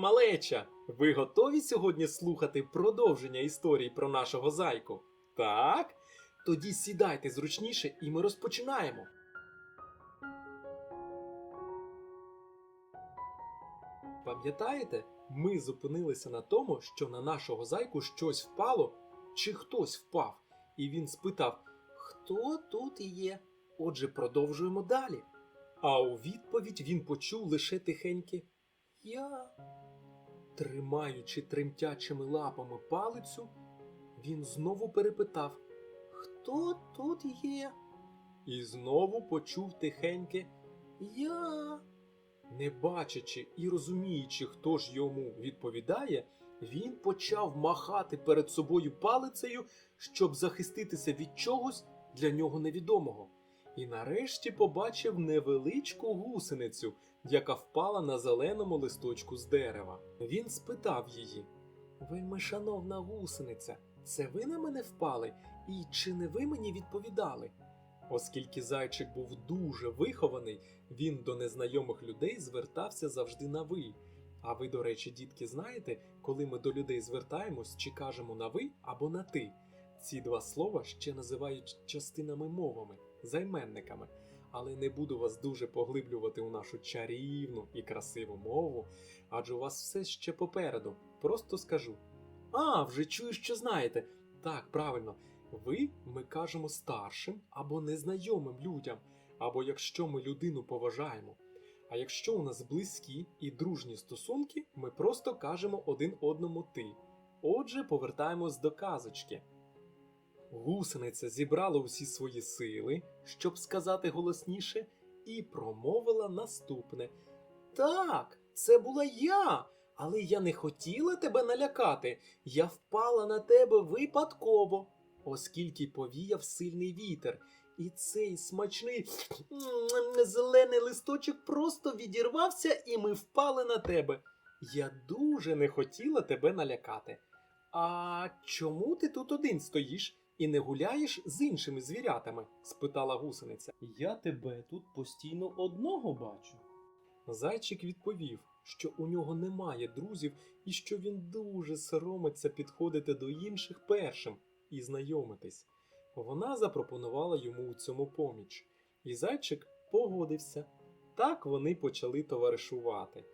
малеча! Ви готові сьогодні слухати продовження історії про нашого зайку? Так? Тоді сідайте зручніше і ми розпочинаємо. Пам'ятаєте, ми зупинилися на тому, що на нашого зайку щось впало, чи хтось впав, і він спитав, хто тут є? Отже, продовжуємо далі. А у відповідь він почув лише тихеньке Я. Тримаючи тремтячими лапами палицю, він знову перепитав Хто тут є? І знову почув тихеньке Я. Не бачачи і розуміючи, хто ж йому відповідає, він почав махати перед собою палицею, щоб захиститися від чогось для нього невідомого. І нарешті побачив невеличку гусеницю, яка впала на зеленому листочку з дерева. Він спитав її: Вельми шановна гусениця, це ви на мене впали, і чи не ви мені відповідали? Оскільки зайчик був дуже вихований, він до незнайомих людей звертався завжди на ви. А ви, до речі, дітки, знаєте, коли ми до людей звертаємось, чи кажемо на ви або на ти. Ці два слова ще називають частинами мовами, займенниками. Але не буду вас дуже поглиблювати у нашу чарівну і красиву мову, адже у вас все ще попереду. Просто скажу. А, вже чую, що знаєте. Так, правильно, ви ми кажемо старшим або незнайомим людям, або якщо ми людину поважаємо. А якщо у нас близькі і дружні стосунки, ми просто кажемо один одному ти. Отже, повертаємось до казочки. Гусениця зібрала усі свої сили, щоб сказати голосніше, і промовила наступне: Так, це була я, але я не хотіла тебе налякати. Я впала на тебе випадково, оскільки повіяв сильний вітер, і цей смачний зелений листочок просто відірвався, і ми впали на тебе. Я дуже не хотіла тебе налякати. А чому ти тут один стоїш і не гуляєш з іншими звірятами? спитала гусениця. Я тебе тут постійно одного бачу. Зайчик відповів, що у нього немає друзів і що він дуже соромиться підходити до інших першим і знайомитись. Вона запропонувала йому у цьому поміч, і зайчик погодився. Так вони почали товаришувати.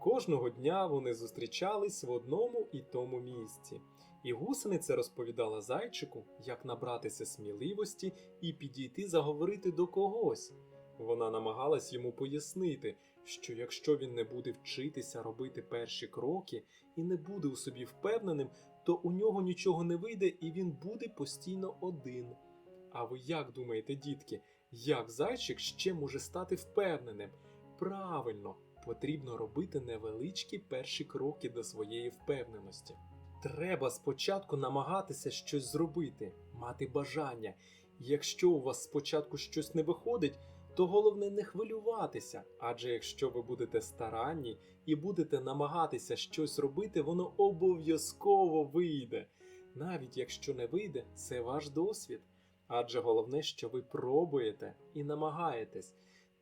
Кожного дня вони зустрічались в одному і тому місці, і гусениця розповідала зайчику, як набратися сміливості і підійти заговорити до когось. Вона намагалась йому пояснити, що якщо він не буде вчитися робити перші кроки і не буде у собі впевненим, то у нього нічого не вийде і він буде постійно один. А ви як думаєте, дітки, як зайчик ще може стати впевненим? Правильно, потрібно робити невеличкі перші кроки до своєї впевненості. Треба спочатку намагатися щось зробити, мати бажання. Якщо у вас спочатку щось не виходить, то головне не хвилюватися, адже якщо ви будете старанні і будете намагатися щось робити, воно обов'язково вийде. Навіть якщо не вийде, це ваш досвід. Адже головне, що ви пробуєте і намагаєтесь.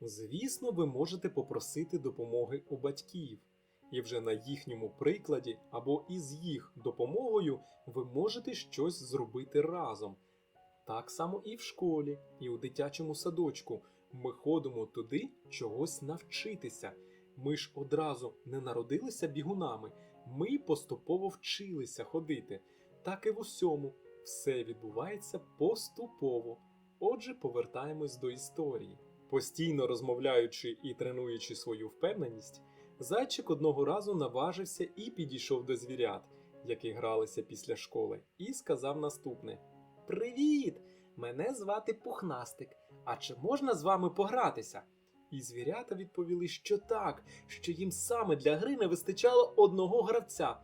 Звісно, ви можете попросити допомоги у батьків, і вже на їхньому прикладі або із їх допомогою ви можете щось зробити разом. Так само і в школі, і у дитячому садочку. Ми ходимо туди чогось навчитися. Ми ж одразу не народилися бігунами, ми поступово вчилися ходити. Так і в усьому все відбувається поступово. Отже, повертаємось до історії. Постійно розмовляючи і тренуючи свою впевненість, зайчик одного разу наважився і підійшов до звірят, які гралися після школи, і сказав наступне: Привіт! Мене звати Пухнастик. А чи можна з вами погратися? І звірята відповіли, що так, що їм саме для гри не вистачало одного гравця.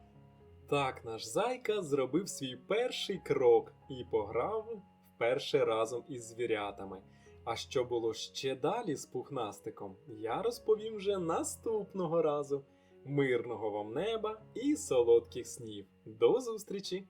Так наш зайка зробив свій перший крок і пограв вперше разом із звірятами. А що було ще далі з пухнастиком, я розповім вже наступного разу. Мирного вам неба і солодких снів. До зустрічі!